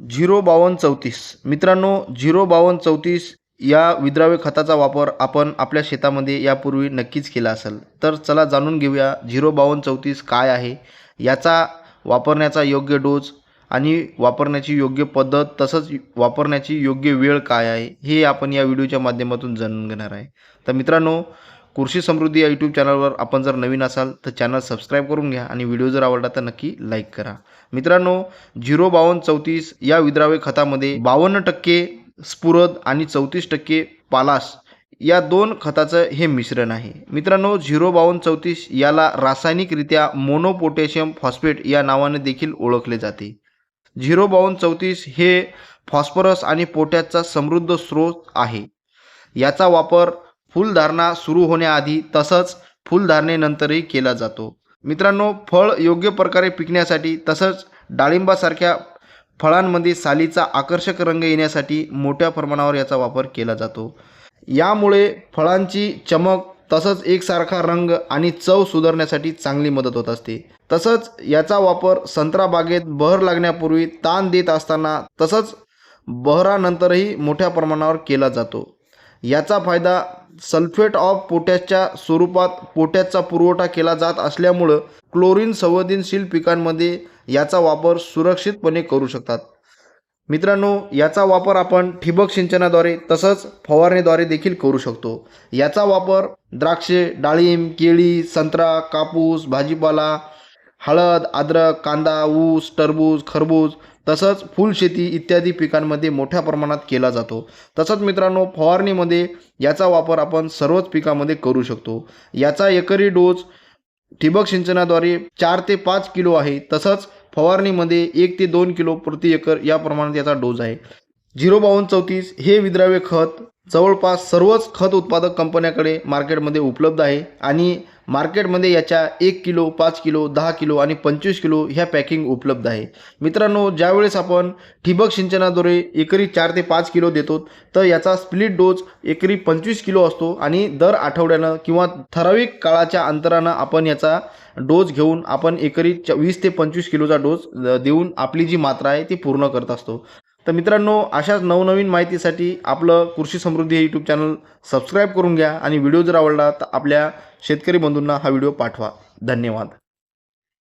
Zero बावन्न चौतीस. मित्रांनो झिरो बावन्न चौतीस या विद्राव्य खताचा वापर आपण आपल्या शेतामध्ये यापूर्वी नक्कीच केला असेल. तर चला जाणून घेऊया झिरो बावन्न चौतीस काय आहे. याचा वापरण्याचा योग्य डोस आणि वापरण्याची योग्य पद्धत तसंच वापरण्याची योग्य वेळ काय आहे हे आपण या व्हिडिओच्या माध्यमातून जाणून घेणार आहे. तर मित्रांनो कृषी समृद्धी या यूट्यूब चॅनलवर आपण जर नवीन असाल तर चॅनल सबस्क्राईब करून घ्या आणि व्हिडिओ जर आवडला तर नक्की लाईक करा. मित्रांनो झिरो बावन्न चौतीस या विद्राव्य खतामध्ये बावन्न टक्के स्फुरद आणि चौतीस टक्के पालास या दोन खताचं हे मिश्रण आहे. मित्रांनो झिरो बावन्न चौतीस याला रासायनिकरित्या मोनोपोटॅशियम फॉस्फेट या नावाने देखील ओळखले जाते. झिरो बावन्न चौतीस हे फॉस्फरस आणि पोटॅशचा समृद्ध स्रोत आहे. याचा वापर फुलधारणा सुरू होण्याआधी तसंच फुलधारणेनंतरही केला जातो. मित्रांनो फळ योग्य प्रकारे पिकण्यासाठी तसंच डाळिंबासारख्या फळांमध्ये सालीचा आकर्षक रंग येण्यासाठी मोठ्या प्रमाणावर याचा वापर केला जातो. यामुळे फळांची चमक तसंच एकसारखा रंग आणि चव सुधारण्यासाठी चांगली मदत होत असते. तसंच याचा वापर संत्रा बागेत बहर लागण्यापूर्वी ताण देत असताना तसंच बहरानंतरही मोठ्या प्रमाणावर केला जातो. याचा फायदा सल्फेट ऑफ पोटॅशच्या स्वरूपात पोटॅशचा पुरवठा केला जात असल्यामुळं क्लोरीन संवेदनशील पिकांमध्ये याचा वापर सुरक्षितपणे करू शकतात. मित्रांनो याचा वापर आपण ठिबक सिंचनाद्वारे तसंच फवारणीद्वारे देखील करू शकतो. याचा वापर द्राक्षे डाळिंब केळी संत्रा कापूस भाजीपाला हळद अद्रक कांदा ऊस टरबूज खरबूज तसंच फुलशेती इत्यादी पिकांमध्ये मोठ्या प्रमाणात केला जातो. तसंच मित्रांनो फवारणीमध्ये याचा वापर आपण सर्वच पिकामध्ये करू शकतो. याचा एकरी डोस ठिबक सिंचनाद्वारे चार ते पाच किलो आहे. तसंच फवारणीमध्ये एक ते दोन किलो प्रति एकर या प्रमाणात याचा डोस आहे. झिरो बावन्न चौतीस हे विद्राव्य खत जवळपास सर्वच खत उत्पादक कंपन्याकडे मार्केटमध्ये उपलब्ध आहे. आणि मार्केटमध्ये याच्या एक किलो पाच किलो दहा किलो आणि पंचवीस किलो ह्या पॅकिंग उपलब्ध आहे. मित्रांनो ज्यावेळेस आपण ठिबक सिंचनाद्वारे एकरी चार ते पाच किलो देतो तर याचा स्प्लिट डोस एकरी पंचवीस किलो असतो आणि दर आठवड्यानं किंवा ठराविक काळाच्या अंतरानं आपण याचा डोस घेऊन आपण एकरी च वीस ते पंचवीस किलोचा डोस देऊन आपली जी मात्रा आहे ती पूर्ण करत असतो. तर मित्रांनो अशाच नवनवीन माहितीसाठी आपलं कृषी समृद्धी हे यूट्यूब चॅनल सबस्क्राईब करून घ्या आणि व्हिडिओ जर आवडला तर आपल्या शेतकरी बंधूंना हा व्हिडिओ पाठवा. धन्यवाद.